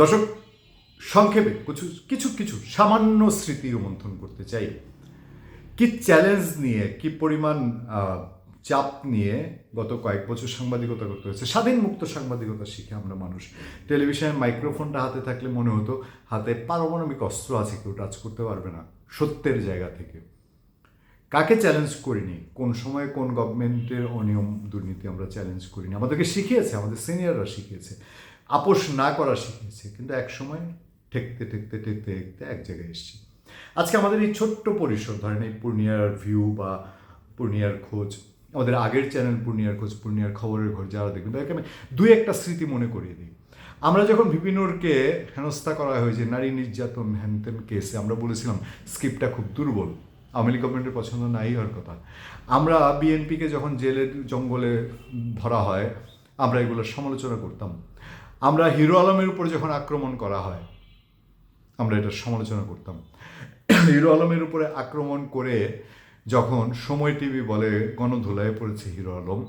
দর্শক, সংক্ষেপে কিছু কিছু কিছু সামান্য স্মৃতি রোমন্থন করতে চাই। কি চ্যালেঞ্জ নিয়ে, কি পরিমাণ চাপ নিয়ে গত কয়েক বছর সাংবাদিকতা করতে হয়েছে? স্বাধীন মুক্ত সাংবাদিকতা শিখে আমরা মানুষ। টেলিভিশনের মাইক্রোফোনটা হাতে থাকলে মনে হতো, হাতে পারমাণবিক অস্ত্র আছে, কেউ টাচ করতে পারবে না, সত্যের জায়গা থেকে। কাকে চ্যালেঞ্জ করিনি? কোন সময় কোন গভর্নমেন্টের অনিয়ম, দুর্নীতি আমরা চ্যালেঞ্জ করিনি? আমাদেরকে শিখিয়েছে, আমাদের সিনিয়ররা শিখিয়েছে। আপোষ না করা শিখিয়েছে কিন্তু এক সময় ঠেকতে ঠেকতে ঠেকতে ঠেকতে এক জায়গায় এসেছি। আজকে আমাদের এই ছোট্ট পরিসর, ধরেন এই পূর্ণিয়ার ভিউ বা পূর্ণিয়ার খোঁজ, আমাদের আগের চ্যানেল পূর্ণিয়ার খোঁজ, পূর্ণিয়ার খবরের ঘর যারা দেখবেন, তাদেরকে আমি দুই একটা স্মৃতি মনে করিয়ে দিই। আমরা যখন বিপিনুরকে হেনস্থা করা হয়েছে নারী নির্যাতন হ্যানত্যান কেসে, আমরা বলেছিলাম, স্ক্রিপ্টটা খুব দুর্বল, আওয়ামী লীগ গভর্নমেন্টের পছন্দ নাই হওয়ার কথা। আমরা বিএনপিকে যখন জেলের জঙ্গলে ধরা হয়, আমরা এগুলোর সমালোচনা করতাম। আমরা হিরো আলমের উপর যখন আক্রমণ করা হয়, আমরা এটার সমালোচনা করতাম। হিরো আলমের উপরে আক্রমণ করে যখন সময় টিভি বলে গণধুলায় পড়েছে হিরো আলম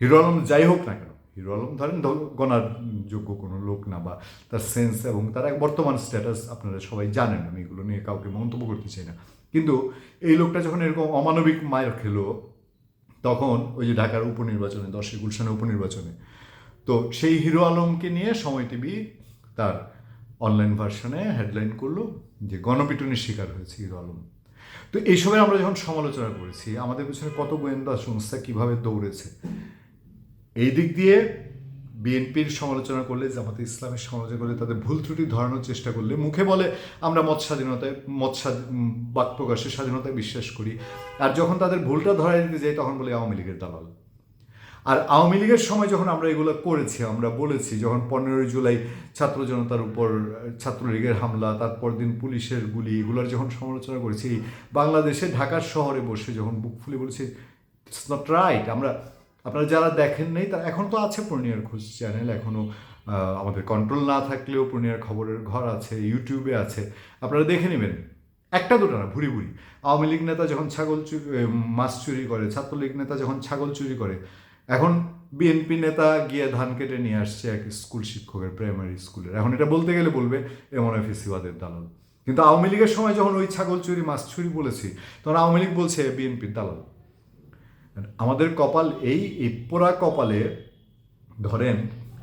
হিরো আলম যাই হোক না কেন, হিরো আলম ধরেন গণার যোগ্য কোনো লোক না বা তার সেন্স এবং তার এক বর্তমান স্ট্যাটাস আপনারা সবাই জানেন, আমি এগুলো নিয়ে কাউকে মন্তব্য করতে চাই না। কিন্তু এই লোকটা যখন এরকম অমানবিক মায়ের খেলো, তখন ওই যে ঢাকার উপনির্বাচনে দশই গুলশানের উপনির্বাচনে তো সেই হিরো আলমকে নিয়ে সময় টিভি তার অনলাইন ভার্সনে হেডলাইন করল যে গণপিটুনির শিকার হয়েছে হিরো আলম। তো এইসবের আমরা যখন সমালোচনা করেছি, আমাদের পিছনে কত গোয়েন্দা সংস্থা কীভাবে দৌড়েছে, এই দিক দিয়ে বিএনপির সমালোচনা করলে, জামাতে ইসলামের সমালোচনা করলে, তাদের ভুল ত্রুটি ধরানোর চেষ্টা করলে মুখে বলে, আমরা মত স্বাধীনতায়, মত বাক প্রকাশের স্বাধীনতায় বিশ্বাস করি। আর যখন তাদের ভুলটা ধরাই দিতে যাই, তখন বলে আওয়ামী লীগের দালাল। আর আওয়ামী লীগের সময় যখন আমরা এগুলো করেছি, আমরা বলেছি, যখন পনেরোই জুলাই ছাত্র জনতার উপর, ছাত্রলীগের হামলা, তারপর দিন পুলিশের গুলি, এগুলোর যখন সমালোচনা করেছি, বাংলাদেশে ঢাকার শহরে বসে যখন বুক ফুলে বলেছি ইটস নট রাইট আমরা, আপনারা যারা দেখেন নেই, তারা এখন তো আছে পূর্ণিয়ার খোঁজ চ্যানেল এখনও আমাদের কন্ট্রোল না থাকলেও পূর্ণিয়ার খবরের ঘর আছে ইউটিউবে আছে। আপনারা দেখে নেবেন, একটা দুটো না, ভুরি ভুরি। আওয়ামী লীগ নেতা যখন ছাগল চুরি মাছ চুরি করে, ছাত্রলীগ নেতা যখন ছাগল চুরি করে এখন বিএনপি নেতা গিয়ে ধান কেটে নিয়ে আসছে এক স্কুল শিক্ষকের প্রাইমারি স্কুলের এখন এটা বলতে গেলে বলবে এমন ফেসিবাদের দালাল। কিন্তু আওয়ামী লীগের সময় যখন ওই ছাগল চুরি, মাছ চুরি বলেছি, তখন আওয়ামী লীগ বলছে বিএনপির দালাল। আমাদের কপাল এই পোড়া কপালে ধরেন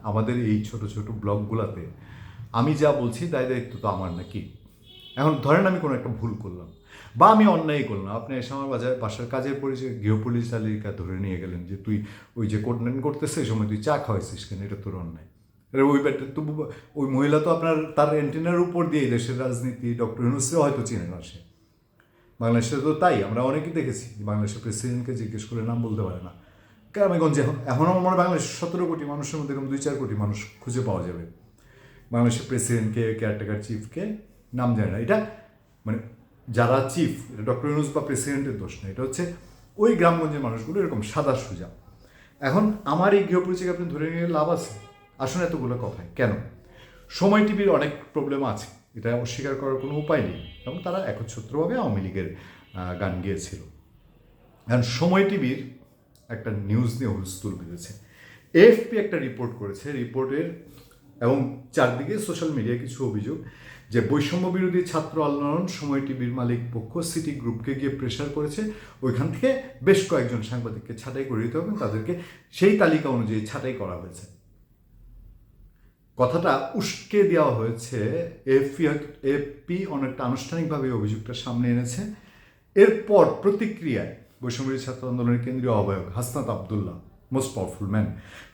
আমাদের এই ছোট ছোট ব্লগগুলোতে আমি যা বলছি দায় দায়িত্ব তো আমার নাকি? এখন ধরেন আমি কোনো একটা ভুল করলাম, বা আমি অন্যায় করলাম, আপনি এসে আমার বাজার বাসার কাজের পরিচয় গৃহপুলিশ তালিকা ধরে নিয়ে গেলেন যে তুই ওই যে কোর্টনেন করতেছে, এই সময় তুই চা খাওয়াইছিস কেন? এটা তোর অন্যায়। ওই ব্যাটে তো ওই মহিলা তো আপনার, তার অ্যান্টেনার উপর দিয়ে দেশের রাজনীতি, ডক্টর ইউনুসেও হয়তো চিনে না সে। বাংলাদেশে তো তাই, আমরা অনেকেই দেখেছি বাংলাদেশের প্রেসিডেন্টকে জিজ্ঞেস করে নাম বলতে পারে না। গ্রামেগঞ্জে এখন এখন আমার বাংলাদেশের সতেরো কোটি মানুষের মধ্যে এরকম দুই চার কোটি মানুষ খুঁজে পাওয়া যাবে। বাংলাদেশের প্রেসিডেন্টকে, কেয়ারটেকার চিফকে নাম জানে না। এটা মানে যারা চিফ এটা ডক্টর ইউনুস বা প্রেসিডেন্টের দোষ না। এটা হচ্ছে ওই গ্রামগঞ্জের মানুষগুলো এরকম সাদা সোজা। এখন আমার এই গৃহপরিচয় আপনি ধরে নিয়ে লাভ আছে? আসুন এতগুলো কথায়। কেন? সময় টিভির অনেক প্রবলেম আছে। এটা অস্বীকার করার কোনো উপায় নেই। এবং তারা একচ্ছত্রভাবে আওয়ামী লীগের গান গিয়েছিল। এখন সময় টিভির একটা নিউজ নিয়ে হুলস্থুল বেঁধেছে। এএফপি একটা রিপোর্ট করেছে। রিপোর্টের এবং চারদিকে সোশ্যাল মিডিয়ায় কিছু অভিযোগ। যে বৈষম্য বিরোধী ছাত্র আন্দোলন সময় টিভির মালিক পক্ষ সিটি গ্রুপকে গিয়ে প্রেশার করেছে, ওইখান থেকে বেশ কয়েকজন সাংবাদিককে ছাঁটাই করে দিতে হবে, তাদেরকে সেই তালিকা অনুযায়ী ছাঁটাই করা হয়েছে। কথাটা উস্কে দেওয়া হয়েছে এফপি এফপি অনেকটা আনুষ্ঠানিকভাবে অভিযোগটা সামনে এনেছে। এরপর প্রতিক্রিয়ায় বৈষম্য ছাত্র আন্দোলনের কেন্দ্রীয় আহ্বায়ক Hasnat Abdullah most powerful man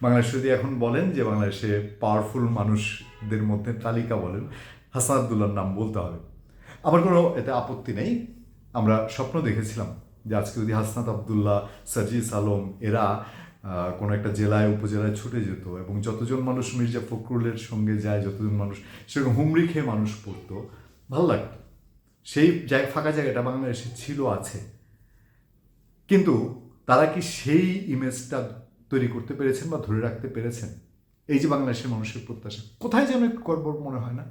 Bangladesh যদি এখন বলেন যে বাংলাদেশে পাওয়ারফুল মানুষদের মধ্যে তালিকা বলেন আবদুল্লাহর নাম বলতে হবে। আমার কোনো এতে আপত্তি নেই। আমরা স্বপ্ন দেখেছিলাম যে আজকে যদি হাসনাত আবদুল্লাহ সাজিস আলম এরা কোনো একটা জেলায়, উপজেলায় ছুটে যেত এবং যতজন মানুষ মির্জা ফখরুলের সঙ্গে যায়, যতজন মানুষ সেরকম হুমড়ি খেয়ে মানুষ পড়তো, ভালো লাগতো। সেই জায়গা ফাঁকা জায়গাটা বাংলাদেশে ছিল, আছে। কিন্তু তারা কি সেই ইমেজটা তৈরি করতে পেরেছেন বা ধরে রাখতে পেরেছেন? এই যে বাংলাদেশের মানুষের প্রত্যাশা, কোথায় যেন একটু করব মনে হয় না?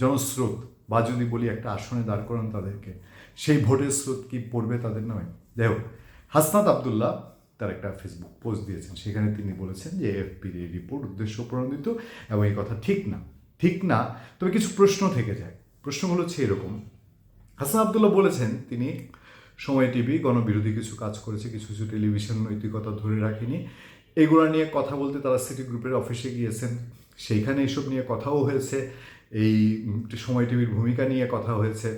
জনস্রোত, বা যদি বলি একটা আসনে দাঁড় করান তাদেরকে, সেই ভোটের স্রোত কি পড়বে তাদের নামে? যাই হোক, হাসনাত আবদুল্লাহ তার একটা ফেসবুক পোস্ট দিয়েছেন, সেখানে তিনি বলেছেন যে এফপির এই রিপোর্ট উদ্দেশ্য প্রণোদিত এবং এই কথা ঠিক না ঠিক না। তবে কিছু প্রশ্ন থেকে যায়। প্রশ্নগুলো হচ্ছে এরকম। হাসান আবদুল্লাহ বলেছেন, তিনি সময় টিভি, গণবিরোধী কিছু কাজ করেছে, কিছু কিছু টেলিভিশন নৈতিকতা ধরে রাখেনি। এগুলো নিয়ে কথা বলতে তারা সিটি গ্রুপের অফিসে গিয়েছেন, সেইখানে এসব নিয়ে কথাও হয়েছে। এই সময় টিভির ভূমিকা নিয়ে কথা হয়েছে।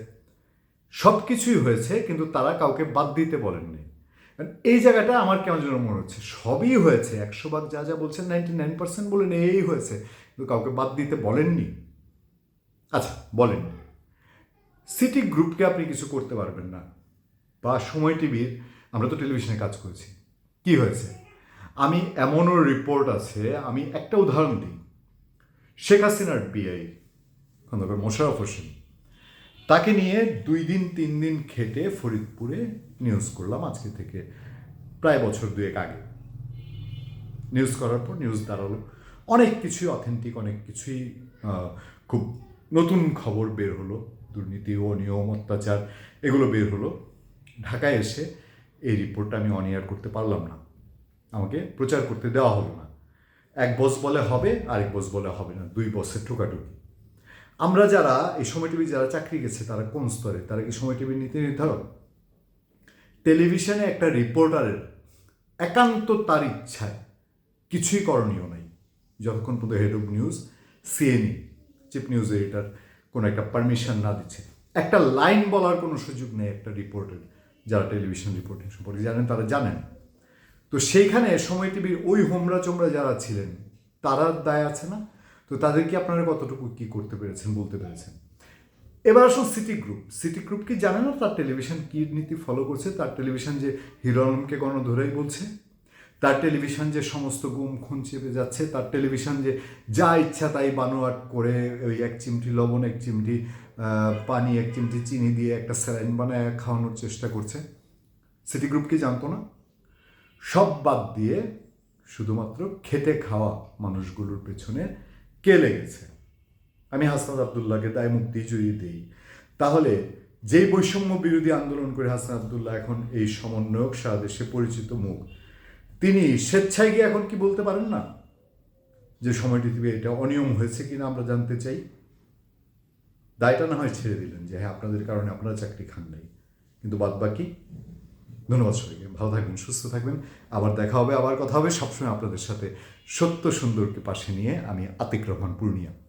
সব কিছুই হয়েছে, কিন্তু তারা কাউকে বাদ দিতে বলেননি। এই জায়গাটা আমার কেমন যেন মনে হচ্ছে, সবই হয়েছে। একশো ভাগ যা যা বলছেন নাইনটি নাইন পার্সেন্ট বলেন এই হয়েছে, কিন্তু কাউকে বাদ দিতে বলেননি। আচ্ছা বলেননি সিটি গ্রুপকে আপনি কিছু করতে পারবেন না। বা সময় টিভির, আমরা তো টেলিভিশনে কাজ করেছি। কি হয়েছে? আমি এমনও রিপোর্ট আছে, আমি একটা উদাহরণ দিই। শেখ হাসিনার বিআই খন্দকার মোশারফ হোসেন তাকে নিয়ে দুই দিন, তিন দিন খেটে ফরিদপুরে নিউজ করলাম আজকে থেকে প্রায় বছর দুয়েক আগে। নিউজ করার পর নিউজ দাঁড়াল। অনেক কিছুই অথেন্টিক অনেক কিছুই খুব নতুন খবর বের হলো। দুর্নীতি ও নিয়ম অত্যাচার, এগুলো বের হলো। ঢাকায় এসে এই রিপোর্টটা আমি অন এয়ার করতে পারলাম না। আমাকে প্রচার করতে দেওয়া হলো না। এক বস বলে হবে, আরেক বস বলে হবে না। দুই বসের ঠোকাঠুকি। আমরা যারা এই সময় টিভি যারা চাকরি গেছে, তারা কোন স্তরে? তারা কি সময় টিভির নীতি নির্ধারণ টেলিভিশনে একটা রিপোর্টারের একান্ত তার ইচ্ছায় কিছুই করণীয় নাই। যতক্ষণ পর্যন্ত head of news CNE chief news editor কোনো একটা পারমিশন না দিচ্ছে। একটা লাইন বলার কোনো সুযোগ নেই একটা রিপোর্টের যারা টেলিভিশন রিপোর্টিং সম্পর্কে জানেন, তারা জানেন। তো সেইখানে সময় টিভির ওই হোমরা চোমরা যারা ছিলেন তারা দায় আছে না? তো তাদেরকে আপনারা কতটুকু কি করতে পেরেছেন বলতে পেরেছেন? এবার আসুন সিটি গ্রুপ সিটি গ্রুপ কি জানে না তার টেলিভিশন কি নীতি ফলো করছে? তার টেলিভিশন যে হিরো আলমকে গণধরেই বলছে, তার টেলিভিশন যে সমস্ত গুম, খুন চেপে যাচ্ছে, তার টেলিভিশন যে যা ইচ্ছা তাই বানোয়াট করে ওই এক চিমটি লবণ, এক চিমটি পানি, এক চিমটি চিনি দিয়ে একটা স্যালাইন বানায় খাওয়ানোর চেষ্টা করছে। সিটি গ্রুপ কি জানতো না? সব বাদ দিয়ে শুধুমাত্র খেটে খাওয়া মানুষগুলোর পেছনে কে লেগেছে আমি হাসনাত আবদুল্লাহকে দায় মুক্তি জড়িয়ে দিই। তাহলে যেই বৈষম্য বিরোধী আন্দোলন করে হাসান আবদুল্লাহ এখন এই সমন্বয়ক সারা দেশে পরিচিত মুখ, তিনি স্বেচ্ছায় গিয়ে এখন কি বলতে পারেন না? যে সময়টি দিবে এটা অনিয়ম হয়েছে কিনা আমরা জানতে চাই। দায়টা না হয় ছেড়ে দিলেন যে হ্যাঁ আপনাদের কারণে আপনারা চাকরি খান নাই। কিন্তু বাদ বাকি ধন্যবাদ সবাইকে, ভালো থাকবেন, সুস্থ থাকবেন। আবার দেখা হবে, আবার কথা হবে। সবসময় আপনাদের সাথে সত্য সুন্দরকে পাশে নিয়ে আমি আতিক রহমান, পূর্ণিয়া।